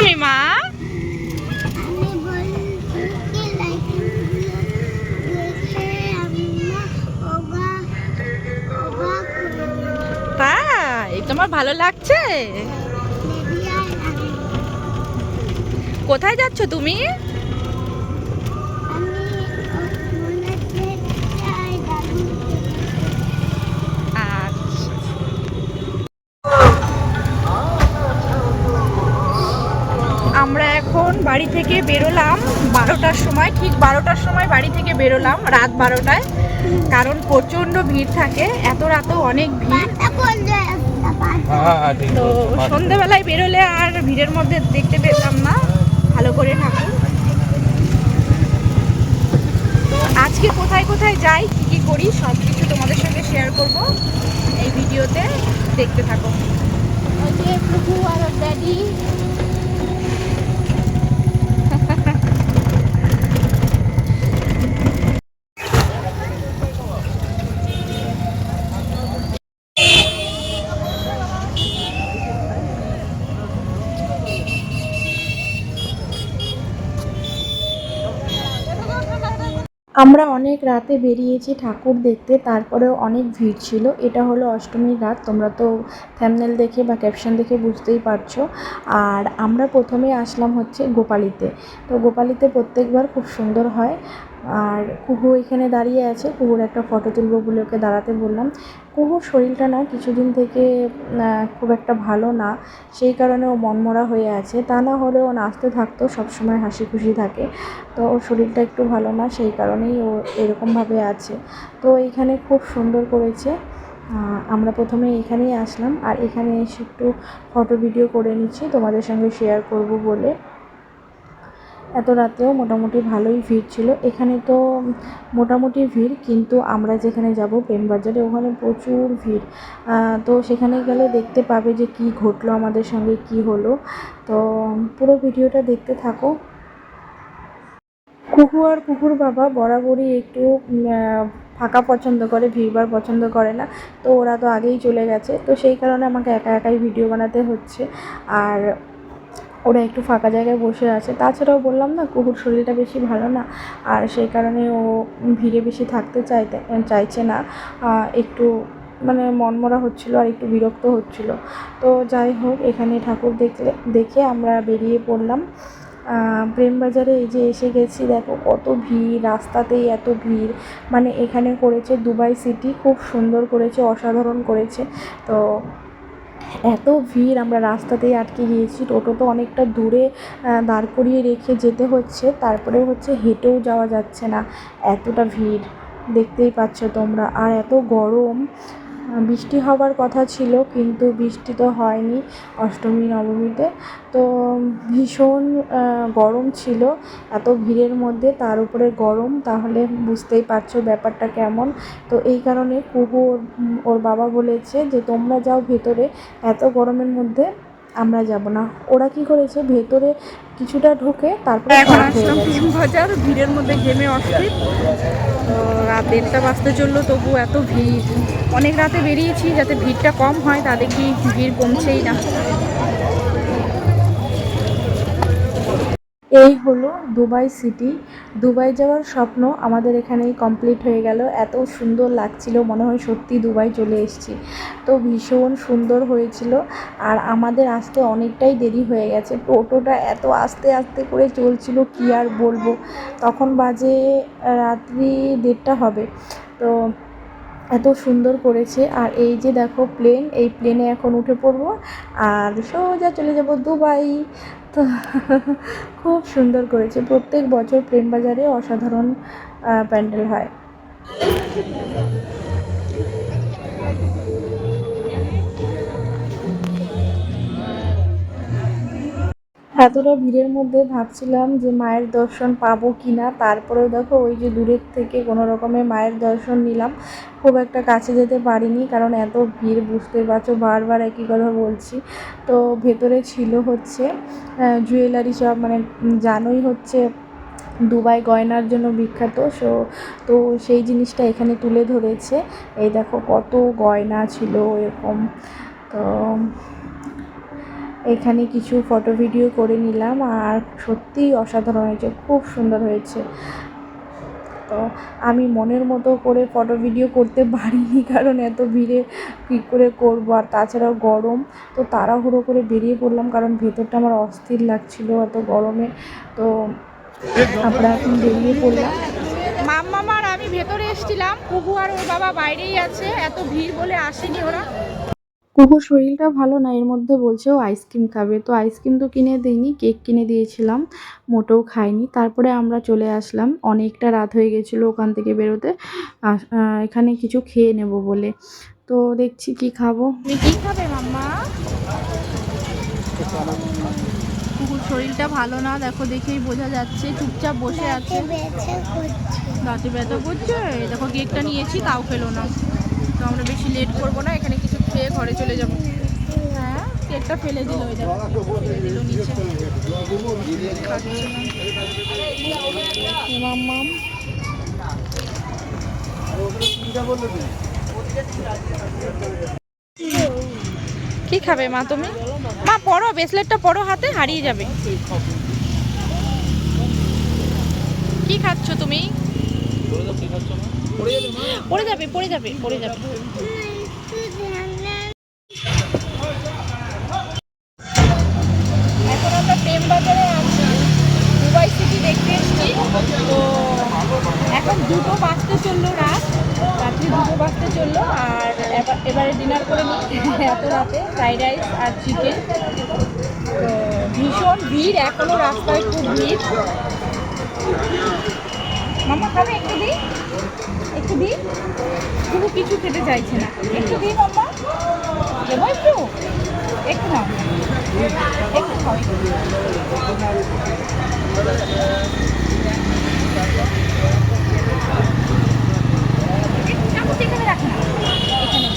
তুমি মা? তোমার ভালো লাগছে? কোথায় যাচ্ছ তুমি? এখন বাড়ি থেকে বেরোলাম বারোটার সময় ঠিক বারোটার সময় বাড়ি থেকে বেরোলাম রাত বারোটায়। কারণ প্রচণ্ড ভিড় থাকে এত রাতেও অনেক ভিড়। পাতা হ্যাঁ ঠিক তো সন্ধেবেলায় বেরোলে আর ভিড়ের মধ্যে দেখতে পেতাম না ভালো করে ঠাকুর আজকে কোথায় কোথায় যাই কী কী করি সব কিছু তোমাদের সঙ্গে শেয়ার করব। এই ভিডিওতে দেখতে থাকো। ওই যে প্রভু আর ড্যাডি আমরা অনেক রাতে বেরিয়েছি ঠাকুর দেখতে, তারপরেও অনেক ভিড় ছিল। এটা হলো অষ্টমীর রাত, তোমরা তো থ্যামনেল দেখে বা ক্যাপশন দেখে বুঝতেই পারছ। আর আমরা প্রথমে আসলাম হচ্ছে গোপালিতে। তো গোপালিতে প্রত্যেকবার খুব সুন্দর হয়। আর কুহু এখানে দাঁড়িয়ে আছে। কুহুর একটা ফটো তুলবো বলে ওকে দাঁড়াতে বললাম। কুহুর শরীরটা না কিছুদিন থেকে খুব একটা ভালো না। সেই কারণে ও মনমরা হয়ে আছে। তা না হলেও ও নাচতে থাকতো, সবসময় হাসি খুশি থাকে। তো ওর শরীরটা একটু ভালো না, সেই কারণেই ও এরকমভাবে আছে। তো এইখানে খুব সুন্দর করেছে। আমরা প্রথমে এখানেই আসলাম। আর এখানে এসে একটু ফটো ভিডিও করে নিচ্ছি। তোমাদের সঙ্গে শেয়ার করব বলে। এত রাতেও মোটামুটি ভালোই ভিড় ছিল। এখানে তো মোটামুটি ভিড়, কিন্তু আমরা যেখানে যাব প্রেমবাজারে, ওখানে প্রচুর ভিড়। তো সেখানে গেলে দেখতে পাবে যে কি ঘটলো আমাদের সঙ্গে, কি হলো। তো পুরো ভিডিওটা দেখতে থাকো। কুকু আর কুকুর বাবা বরাবরই একটু ফাঁকা পছন্দ করে, ভিড়ভাড় পছন্দ করে না। তো ওরা তো আগেই চলে গেছে। তো সেই কারণে আমাকে একা একাই ভিডিও বানাতে হচ্ছে। আর ওরা একটু ফাঁকা জায়গায় বসে আছে। তাছাড়াও বললাম না কুকুর শরীরটা বেশি ভালো না। আর সেই কারণে ও ভিড়ে বেশি থাকতে চাইতে, চাইছে না। একটু মানে মনমরা হচ্ছিল আর একটু বিরক্ত হচ্ছিল। তো যাই হোক, এখানে ঠাকুর দেখলে দেখে আমরা বেরিয়ে পড়লাম। প্রেমবাজারে এই যে এসে গেছি, দেখো কত ভিড়, রাস্তাতেই এত ভিড়। মানে এখানে করেছে দুবাই সিটি, খুব সুন্দর করেছে, অসাধারণ করেছে। তো এত ভিড়, আমরা রাস্তাতেই আটকে গিয়েছি। টোটো তো অনেকটা দূরে দাঁড় করিয়ে রেখে যেতে হচ্ছে। তারপরে হচ্ছে হেঁটেও যাওয়া যাচ্ছে না। এতটা ভিড়, দেখতেই পাচ্ছ তোমরা। আর এত গরম বৃষ্টি হওয়ার কথা ছিল, কিন্তু বৃষ্টি তো হয়নি অষ্টমী, নবমীতে। তো ভীষণ গরম ছিল, এত ভিড়ের মধ্যে, তার উপরে গরম, তাহলে বুঝতেই পারছ ব্যাপারটা কেমন। তো এই কারণে কুহু ওর- ওর বাবা বলেছে যে, তোমরা যাও ভেতরে, এত গরমের মধ্যে আমরা যাব না। ওরা কি করেছে? ভেতরে কিছুটা ঢুকে তারপরে এখন আসলাম। ভীম বাজার ভিড়ের মধ্যে ঘেমে অস্থির। তো রাত দেড়টা বাজতে চলল তবু এত ভিড়। অনেক রাতে বেরিয়েছি যাতে ভিড়টা কম হয় তা দেখি ভিড় কমছেই না। এই হলো দুবাই সিটি। দুবাই যাওয়ার স্বপ্ন আমাদের এখানেই কমপ্লিট হয়ে গেল। এত সুন্দর লাগছিল, মনে হয় সত্যি দুবাই চলে এসেছি। তো ভীষণ সুন্দর হয়েছিল। আর আমাদের আসতে অনেকটাই দেরি হয়ে গেছে। টোটোটা এত আস্তে আস্তে করে চলছিল, কি আর বলব? তখন বাজে রাত্রি দেড়টা হবে। তো এত সুন্দর করেছে। আর এই যে দেখো প্লেন এই প্লেনে এখন উঠে পড়ব। আর সোজা চলে যাব দুবাই। তো খুব সুন্দর করেছে। প্রত্যেক বছর প্রেম বাজারে অসাধারণ প্যান্ডেল হয়। এতটা ভিড়ের মধ্যে ভাবছিলাম যে মায়ের দর্শন পাবো কি না তারপরেও দেখো ওই যে দূরের থেকে কোনো রকমের মায়ের দর্শন নিলাম। খুব একটা কাছে যেতে পারিনি কারণ এত ভিড়, বুঝতে পারছ, বারবার একই কথা বলছি। তো ভেতরে ছিল হচ্ছে জুয়েলারি শপ মানে জানোই হচ্ছে দুবাই গয়নার জন্য বিখ্যাত। সো, তো সেই জিনিসটা এখানে তুলে ধরেছে। এই দেখো কত গয়না ছিল এরকম। তো এখানে কিছু ফটো ভিডিও করে নিলাম আর সত্যিই অসাধারণ হয়েছে, খুব সুন্দর হয়েছে। তো আমি মনের মতো করে ফটো ভিডিও করতে পারিনি, কারণ এত ভিড়ে কী করে করব? আর তাছাড়াও গরম, তো তাড়াহুড়ো করে বেরিয়ে পড়লাম, কারণ ভেতরটা আমার অস্থির লাগছিল এত গরমে। তো আমরা এখন বেরিয়ে পড়লাম। মাম্মা আর আমি ভেতরে এসেছিলাম কুহু আর ওর বাবা বাইরেই আছে, এত ভিড় বলে আসেনি ওরা। কুকুর শরীরটা ভালো না এর মধ্যে বলছে ও আইসক্রিম খাবে। তো আইসক্রিম তো কিনে দিইনি কেক কিনে দিয়েছিলাম মোটেও খাইনি। তারপরে আমরা চলে আসলাম অনেকটা রাত হয়ে গেছিল ওখান থেকে বেরোতে আস- এখানে কিছু খেয়ে নেব বলে। তো দেখছি কি খাব। কি খাবে মাম্মা? কুকুর শরীরটা ভালো না দেখো দেখেই বোঝা যাচ্ছে চুপচাপ বসে আছে। দাঁতে ব্যথা করছে? দেখো কেকটা নিয়েছি তাও খেলো না। তো আমরা বেশি লেট করব না এখানে খেয়ে ঘরে চলে যাব। কেকটা ফেলে দিল কি খাবে মা তুমি? মা পড়ো ব্রেসলেটটা পড়ো হাতে, হারিয়ে যাবে। কি খাচ্ছ তুমি? পড়ে যাবে পড়ে যাবে পড়ে যাবে। এখন দুটো বাজতে চলল রাত, রাত্রি দুটো বাজতে চলল, আর এবার ডিনার করে নিই। এত রাতে ফ্রাইড রাইস আর চিকেন তো ভীষণ ভিড় এখনও রাস্তায় খুব ভিড়। মামা খাবে একটু দিই? একটু দিই? শুধু কিছু খেতে চাইছে না। একটু দিই মাম্মা? দেবো একটু? একটু নাও। একটু খাও, একটু। এখানে রাখে না। এখানে